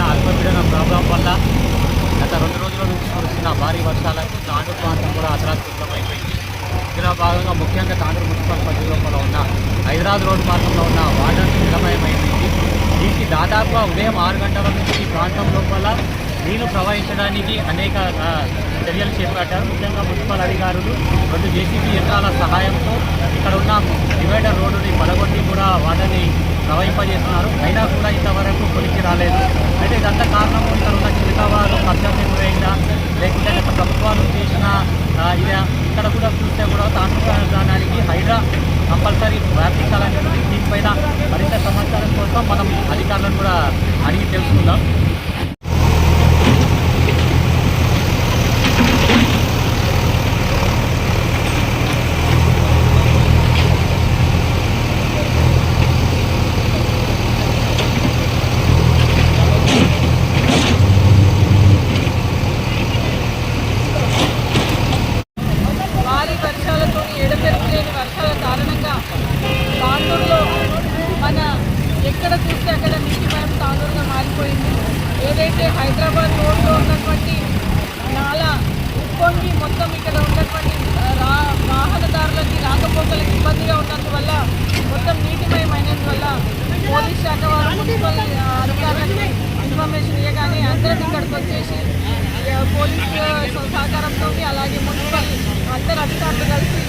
ఏర్పడిన అల్పపీడన ప్రభావం వల్ల గత రెండు రోజుల నుంచి కురిసిన భారీ వర్షాలకు తాండూరు ప్రాంతం కూడా అతరాత్మకమైపోయింది ఇందులో భాగంగా ముఖ్యంగా తాండూరు మున్సిపల్ పరిధి లోపల ఉన్న హైదరాబాద్ రోడ్డు మార్గంలో ఉన్న వాటర్ నిలమయమైంది. దీనికి దాదాపుగా ఉదయం ఆరు గంటల నుంచి ఈ ప్రాంతం లోపల నీళ్ళు ప్రవహించడానికి అనేక చర్యలు చేపట్టారు. ముఖ్యంగా మున్సిపల్ అధికారులు రెండు జేసీబీ యంత్రాల సహాయంతో ఇక్కడ ఉన్న డివైడర్ రోడ్డుని పడగొట్టి కూడా వాటర్ని ప్రవహింపజేస్తున్నారు. అయినా కూడా ఇంతవరకు కొలికి రాలేదు. అయితే ఇదంతా కారణం ఇక్కడ ఉన్న వారు కబ్జాకి గురైందా? లేకుంటే గత ప్రభుత్వాలు చేసిన ఆ, ఇక్కడ కూడా చూస్తే కూడా తాంత్రికానికి హైడ్రా కంపల్సరీ వ్యాపించాలని ఉంది దీనిపైన మరింత సమాచారం కోసం మనం అధికారులను కూడా అడిగి తెలుసుకుందాం భారీ వర్షాలతో ఎడతెరపలేని వర్షాల కారణంగా తాండూరులో మన ఎక్కడ చూస్తే అక్కడ నీటి మయం తాండూరుగా మారిపోయింది ఏదైతే హైదరాబాద్ రోడ్లో ఉన్నటువంటి నాలా ఉప్పొంగి మొత్తం ఇక్కడ ఉన్నటువంటి రా వాహనదారులకి రాకపోకలకి ఇబ్బందిగా ఉన్నందువల్ల మొత్తం నీటిమయమైనందువల్ల పోలీస్ శాఖ వారు మున్సిపల్ అధికారులకి ఇన్ఫర్మేషన్ ఇవ్వగానే అందరం ఇక్కడికి వచ్చేసి పోలీస్ సహకారంతో అలాగే మున్సిపల్ అందరు అధికారులు కలిసి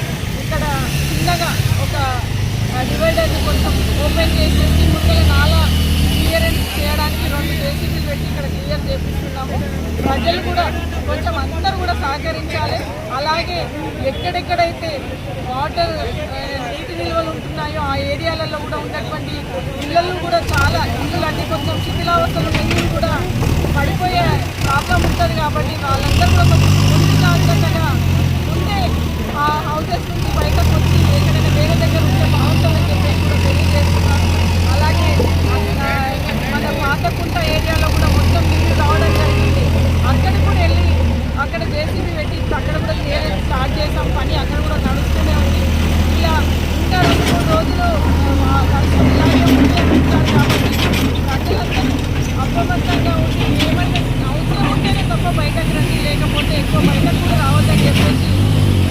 ఇక్కడ చిన్నగా ఒక డివైడర్ని కొంచెం ఓపెన్ చేసేసి ముందర నాలా క్లియరెన్స్ చేయడానికి రెండు జేసీబీలు పెట్టి ఇక్కడ క్లియర్ చేపిస్తున్నాము. ప్రజలు కూడా కొంచెం అందరూ కూడా సహకరించాలి. అలాగే ఎక్కడెక్కడైతే వాటర్ నీటి నిల్వలు ఉంటున్నాయో ఆ ఏరియాలలో కూడా ఉన్నటువంటి ఇళ్ళలు కూడా చాలా ఇళ్ళన్నీ కొంచెం శిథిలావస్థలు ఇళ్ళు కూడా పడిపోయే ప్రాబ్లం ఉంటుంది కాబట్టి వాళ్ళందరూ కూడా కొంచెం ముందు జాగ్రత్తగా ముందే ఆ హౌసెస్ నుంచి బయట వచ్చి ఎక్కడైనా వేరే దగ్గర ఉంటే బాగుంటుందని చెప్పేసి కూడా తెలియజేస్తున్నాను అలాగే ఆ, మన పాతకుంట ఏరియాలో కూడా మొత్తం నీళ్ళు రావడం జరిగింది అక్కడ కూడా వెళ్ళి అక్కడ జేసీబీ పెట్టి అక్కడ కూడా క్లియరెన్స్ స్టార్ట్ చేసాం పని అక్కడ కూడా నడుస్తూనే ఉంది ఇలా ఇంకా రెండు మూడు రోజులు ఆ, వర్షం ఇలాగే ఉంది అంటున్నారు కాబట్టి ప్రజలందరూ అప్రమత్తంగా ఉండి ఏమైనా అవసరం ఉంటేనే తప్ప బయటకు రండి లేకపోతే ఎక్కువ బయటకు కూడా రావద్దని చెప్పేసి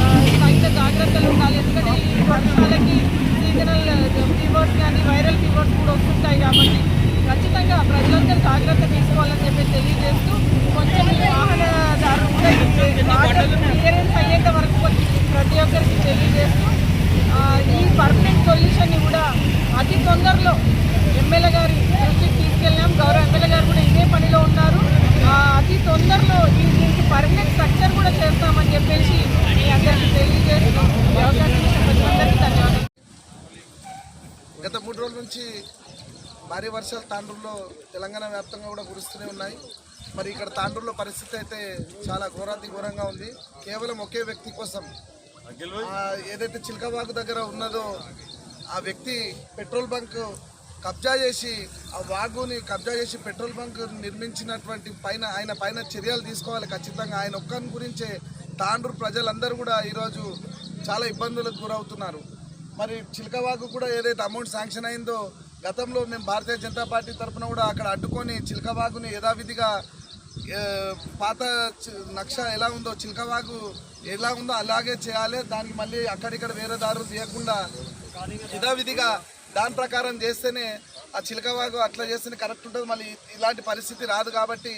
ఆ, తగిన జాగ్రత్తలు ఉండాలి ఎందుకంటే ఈ వర్షాలకి సీజనల్ ఫీవర్స్ కానీ వైరల్ ఫీవర్స్ కూడా వస్తుంటాయి కాబట్టి ఖచ్చితంగా ప్రజలందరూ జాగ్రత్త తీసుకోవాలని చెప్పి తెలియజేస్తూ కొంచెం ఈ వాహనదారులు కూడా ఈ వాటర్ క్లియరెన్స్ అయ్యేంత వరకు కొంచెం ప్రతి ఒక్కరికి తెలియజేస్తూ ఆ, ఈ పర్మనెంట్ సొల్యూషన్ని కూడా అతి తొందరలో ఎమ్మెల్యే గారి దృష్టికి తీసుకెళ్ళాం గౌరవ ఎమ్మెల్యే గారు కూడా ఇదే పనిలో ఉన్నారు ఆ, అతి తొందరలో దీనికి పర్మనెంట్ స్ట్రక్చర్ కూడా చేస్తామని చెప్పేసి మీ అందరికీ తెలియజేస్తూ అవకాశం ధన్యవాదాలు. గత మూడు రోజుల నుంచి భారీ వర్షాలు తాండ్రుల్లో తెలంగాణ వ్యాప్తంగా కూడా కురుస్తూనే ఉన్నాయి. మరి ఇక్కడ తాండ్రుల్లో పరిస్థితి అయితే చాలా ఘోరాతి ఘోరంగా ఉంది. కేవలం ఒకే వ్యక్తి కోసం ఏదైతే చిలకబాగు దగ్గర ఉన్నదో ఆ వ్యక్తి పెట్రోల్ బంక్ కబ్జా చేసి ఆ వాగుని కబ్జా చేసి పెట్రోల్ బంక్ నిర్మించినటువంటి పైన ఆయన పైన చర్యలు తీసుకోవాలి ఖచ్చితంగా. ఆయన ఒక్కని గురించే తాండ్రు ప్రజలందరూ కూడా ఈరోజు చాలా ఇబ్బందులకు గురవుతున్నారు. మరి చిలకవాగు కూడా ఏదైతే అమౌంట్ శాంక్షన్ అయిందో గతంలో మేము భారతీయ జనతా పార్టీ తరఫున కూడా అక్కడ అడ్డుకొని చిలకవాగుని యథావిధిగా పాత నక్ష ఎలా ఉందో చిలకవాగు ఎలా ఉందో అలాగే చేయాలి. దానికి మళ్ళీ అక్కడిక్కడ వేరే దారులు తీయకుండా యథావిధిగా దాని ప్రకారం చేస్తేనే ఆ చిలకవాగు అట్లా చేస్తేనే కరెక్ట్ ఉంటుంది. మళ్ళీ ఇలాంటి పరిస్థితి రాదు కాబట్టి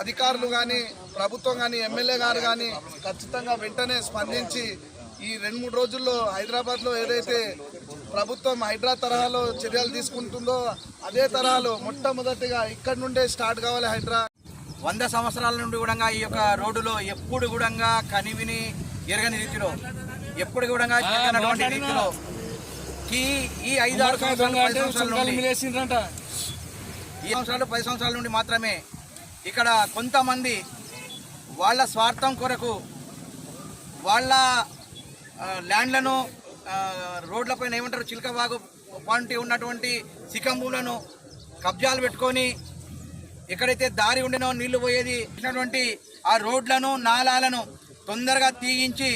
అధికారులు కానీ ప్రభుత్వం కానీ ఎమ్మెల్యే గారు కానీ ఖచ్చితంగా వెంటనే స్పందించి ఈ రెండు మూడు రోజుల్లో హైదరాబాద్లో ఏదైతే ప్రభుత్వం హైడ్రా తరహాలో చర్యలు తీసుకుంటుందో అదే తరహాలో మొట్టమొదటిగా ఇక్కడ నుండే స్టార్ట్ కావాలి హైడ్రా. వంద సంవత్సరాల నుండి కూడా ఈ యొక్క రోడ్డులో ఎప్పుడు కూడా కనివిని ఎరగని రీతిలో ఎప్పుడు కూడా రీతిలో ఈ ఈ ఐదు ఆరు సంవత్సరాలు పది సంవత్సరాల నుండి ఈ సంవత్సరాలు పది సంవత్సరాల నుండి మాత్రమే ఇక్కడ కొంతమంది వాళ్ళ స్వార్థం కొరకు వాళ్ళ ల్యాండ్లను ఆ, రోడ్లపైన ఏమంటారు చిలకబాగు పాయింట్ ఉన్నటువంటి సికంబులను కబ్జాలు పెట్టుకొని ఎక్కడైతే దారి ఉండినో నీళ్ళు పోయేది ఇచ్చినటువంటి ఆ రోడ్లను నాలాలను తొందరగా తీయించి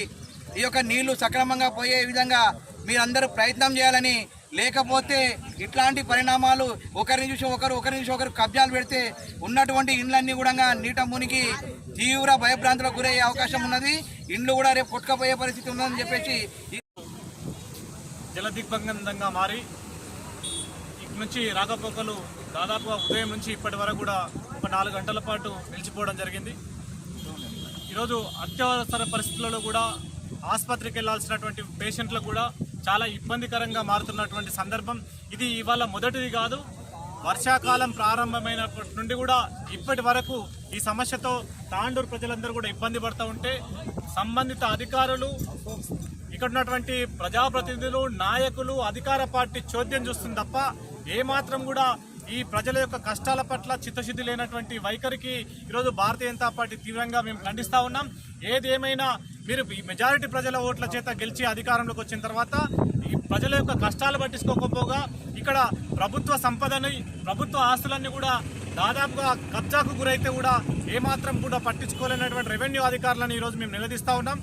ఈ యొక్క నీళ్ళు సక్రమంగా పోయే విధంగా మీరందరూ ప్రయత్నం చేయాలని లేకపోతే ఇట్లాంటి పరిణామాలు ఒకరిని చూసి ఒకరు ఒకరిని చూసి ఒకరు కబ్జాలు పెడితే ఉన్నటువంటి ఇండ్లన్నీ కూడా నీట మునిగి తీవ్ర భయభ్రాంతులకు గురయ్యే అవకాశం ఉన్నది. ఇండ్లు కూడా రేపు కొట్టుకపోయే పరిస్థితి ఉందని చెప్పేసి జలదిగ్బంధంగా మారి ఇటు నుంచి రాకపోకలు దాదాపుగా ఉదయం నుంచి ఇప్పటి వరకు కూడా ఒక నాలుగు గంటల పాటు నిలిచిపోవడం జరిగింది. ఈరోజు అత్యవసర పరిస్థితులలో కూడా ఆసుపత్రికి వెళ్ళాల్సినటువంటి పేషెంట్లకు కూడా చాలా ఇబ్బందికరంగా మారుతున్నటువంటి సందర్భం. ఇది ఇవాళ మొదటిది కాదు. వర్షాకాలం ప్రారంభమైనప్పటి నుండి కూడా ఇప్పటి వరకు ఈ సమస్యతో తాండూరు ప్రజలందరూ కూడా ఇబ్బంది పడుతూ ఉంటే సంబంధిత అధికారులు ఇక్కడ ఉన్నటువంటి ప్రజాప్రతినిధులు నాయకులు అధికార పార్టీ చోద్యం చూస్తుంది తప్ప ఏమాత్రం కూడా ఈ ప్రజల యొక్క కష్టాల పట్ల చిత్తశుద్ధి లేనటువంటి వైఖరికి ఈరోజు భారతీయ జనతా పార్టీ తీవ్రంగా మేము ఖండిస్తూ ఉన్నాం. ఏదేమైనా మీరు ఈ మెజారిటీ ప్రజల ఓట్ల చేత గెలిచి అధికారంలోకి వచ్చిన తర్వాత ఈ ప్రజల యొక్క కష్టాలు పట్టించుకోకపోగా ఇక్కడ ప్రభుత్వ సంపదని ప్రభుత్వ ఆస్తులన్నీ కూడా దాదాపుగా కబ్జాకు గురైతే కూడా ఏమాత్రం కూడా పట్టించుకోలేనటువంటి రెవెన్యూ అధికారులను ఈరోజు మేము నిలదీస్తూ ఉన్నాం.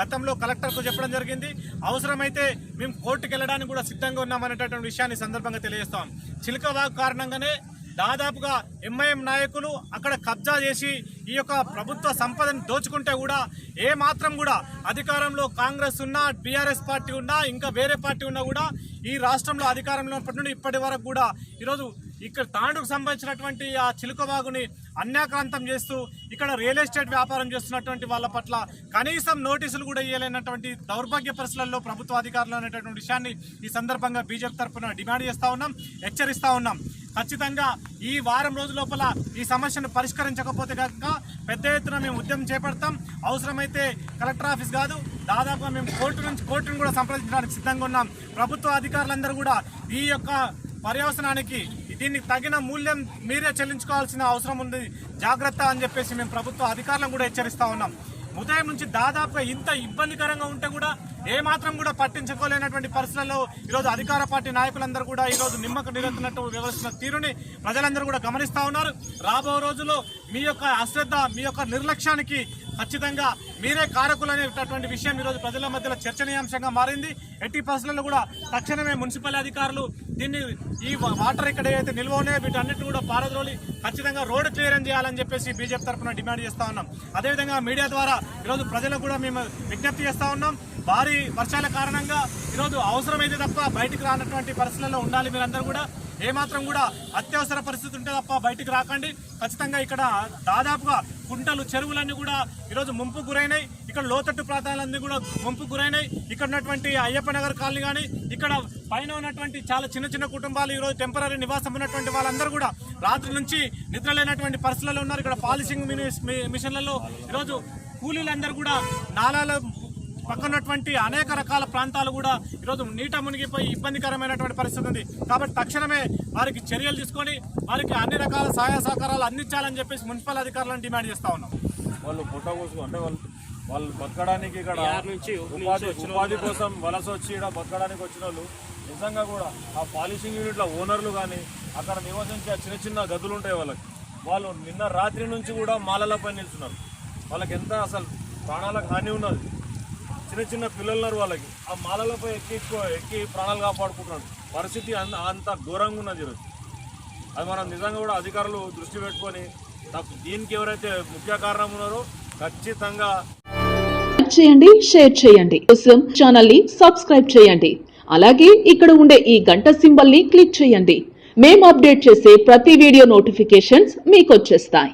గతంలో కలెక్టర్కు చెప్పడం జరిగింది. అవసరమైతే మేము కోర్టుకు వెళ్ళడానికి కూడా సిద్ధంగా ఉన్నామనేటటువంటి విషయాన్ని సందర్భంగా తెలియజేస్తాం చిలకవాగు కారణంగానే దాదాపుగా ఎంఐఎం నాయకులు అక్కడ కబ్జా చేసి ఈ యొక్క ప్రభుత్వ సంపదను దోచుకుంటే కూడా ఏ మాత్రం కూడా అధికారంలో కాంగ్రెస్ ఉన్నా బీఆర్ఎస్ పార్టీ ఉన్నా ఇంకా వేరే పార్టీ ఉన్నా కూడా ఈ రాష్ట్రంలో అధికారంలో ఉన్నప్పటి నుండి ఇప్పటి వరకు కూడా ఈరోజు ఇక్కడ తాండుకు సంబంధించినటువంటి ఆ చిలుకబాగుని అన్యాక్రాంతం చేస్తూ ఇక్కడ రియల్ ఎస్టేట్ వ్యాపారం చేస్తున్నటువంటి వాళ్ళ పట్ల కనీసం నోటీసులు కూడా ఇవ్వలేనటువంటి దౌర్భాగ్య పరిస్థితుల్లో ప్రభుత్వ అధికారులు అనేటటువంటి విషయాన్ని ఈ సందర్భంగా బీజేపీ తరఫున డిమాండ్ చేస్తూ ఉన్నాం హెచ్చరిస్తూ ఉన్నాం. ఖచ్చితంగా ఈ వారం రోజుల లోపల ఈ సమస్యను పరిష్కరించకపోతే కనుక పెద్ద ఎత్తున మేము ఉద్యమం చేపడతాం. అవసరమైతే కలెక్టర్ ఆఫీస్ కాదు దాదాపుగా మేము కోర్టు నుంచి కోర్టును కూడా సంప్రదించడానికి సిద్ధంగా ఉన్నాం. ప్రభుత్వ అధికారులందరూ కూడా ఈ యొక్క పర్యవసనానికి దీనికి తగిన మూల్యం మీరే చెల్లించుకోవాల్సిన అవసరం ఉంది. జాగ్రత్త అని చెప్పేసి మేము ప్రభుత్వ అధికారులను కూడా హెచ్చరిస్తూ ఉన్నాం. ఉదయం నుంచి దాదాపుగా ఇంత ఇబ్బందికరంగా ఉంటే కూడా ఏమాత్రం కూడా పట్టించుకోలేనటువంటి పరిస్థితుల్లో ఈరోజు అధికార పార్టీ నాయకులందరూ కూడా ఈరోజు నిమ్మక నిరంతనట్టు వ్యవహరిస్తున్న తీరుని ప్రజలందరూ కూడా గమనిస్తూ ఉన్నారు. రాబో రోజుల్లో మీ యొక్క అశ్రద్ధ మీ యొక్క నిర్లక్ష్యానికి ఖచ్చితంగా మీరే కారకులు అనేటటువంటి విషయం ఈరోజు ప్రజల మధ్యలో చర్చనీయాంశంగా మారింది. ఎట్టి పరిస్థితుల్లో కూడా తక్షణమే మున్సిపల్ అధికారులు దీన్ని ఈ వాటర్ ఇక్కడ ఏదైతే నిల్వ ఉన్నాయో వీటన్నిటిని కూడా పారద్రోలి ఖచ్చితంగా రోడ్డు క్లియరెన్స్ చేయాలని చెప్పేసి బీజేపీ తరఫున డిమాండ్ చేస్తూ ఉన్నాం. అదేవిధంగా మీడియా ద్వారా ఈరోజు ప్రజలకు కూడా మేము విజ్ఞప్తి చేస్తూ ఉన్నాం. భారీ వర్షాల కారణంగా ఈరోజు అవసరమైతే తప్ప బయటకు రానటువంటి పరిస్థితుల్లో ఉండాలి మీరందరూ కూడా. ఏమాత్రం కూడా అత్యవసర పరిస్థితి ఉంటే తప్ప బయటకు రాకండి. ఖచ్చితంగా ఇక్కడ దాదాపుగా కుంటలు చెరువులన్నీ కూడా ఈరోజు ముంపు గురైనాయి. ఇక్కడ లోతట్టు ప్రాంతాలన్నీ కూడా ముంపు గురైనాయి. ఇక్కడ ఉన్నటువంటి అయ్యప్ప నగర్ కాలనీ కానీ ఇక్కడ పైన ఉన్నటువంటి చాలా చిన్న చిన్న కుటుంబాలు ఈరోజు టెంపరీ నివాసం ఉన్నటువంటి వాళ్ళందరూ కూడా రాత్రి నుంచి నిద్ర లేనటువంటి పరిస్థితుల్లో ఉన్నారు. ఇక్కడ పాలిసింగ్ మిషన్లలో ఈరోజు కూలీలందరూ కూడా నాలాల పక్కనటువంటి అనేక రకాల ప్రాంతాలు కూడా ఈరోజు నీట మునిగిపోయి ఇబ్బందికరమైనటువంటి పరిస్థితి ఉంది. కాబట్టి తక్షణమే వారికి చర్యలు తీసుకొని వారికి అన్ని రకాల సహాయ సహకారాలు అందించాలని చెప్పేసి మున్సిపల్ అధికారులను డిమాండ్ చేస్తా ఉన్నాం. వాళ్ళు పుట్ట అంటే వాళ్ళు వాళ్ళు బతకడానికి ఇక్కడ ఉపాధి ఉపాధి కోసం వలస వచ్చి ఇక్కడ బతకడానికి వచ్చిన వాళ్ళు. నిజంగా కూడా ఆ పాలిషింగ్ యూనిట్ల ఓనర్లు కానీ అక్కడ నివసించే చిన్న చిన్న గదులు ఉంటాయి వాళ్ళకి. వాళ్ళు నిన్న రాత్రి నుంచి కూడా మాలలపై నిల్చున్నారు. వాళ్ళకి ఎంత అసలు ప్రాణాలకు హాని ఉన్నది. చిన్న చిన్న పిల్లలు ఉన్నారు వాళ్ళకి. ఆ మాలలపై ఎక్కి ఎక్కి ప్రాణాలు కాపాడుకుంటున్నారు. పరిస్థితి అంత అంత ఘోరంగా ఉన్నది ఈరోజు. అది మనం నిజంగా కూడా అధికారులు దృష్టి పెట్టుకొని తప్ప- దీనికి ఎవరైతే ముఖ్య కారణం ఉన్నారో ఖచ్చితంగా చేయండి షేర్ చేయండి. కోసం ఛానల్ని సబ్స్క్రైబ్ చేయండి. అలాగే ఇక్కడ ఉండే ఈ గంట సింబల్ని క్లిక్ చేయండి. మేము అప్డేట్ చేసే ప్రతి వీడియో నోటిఫికేషన్స్ మీకు వచ్చేస్తాయి.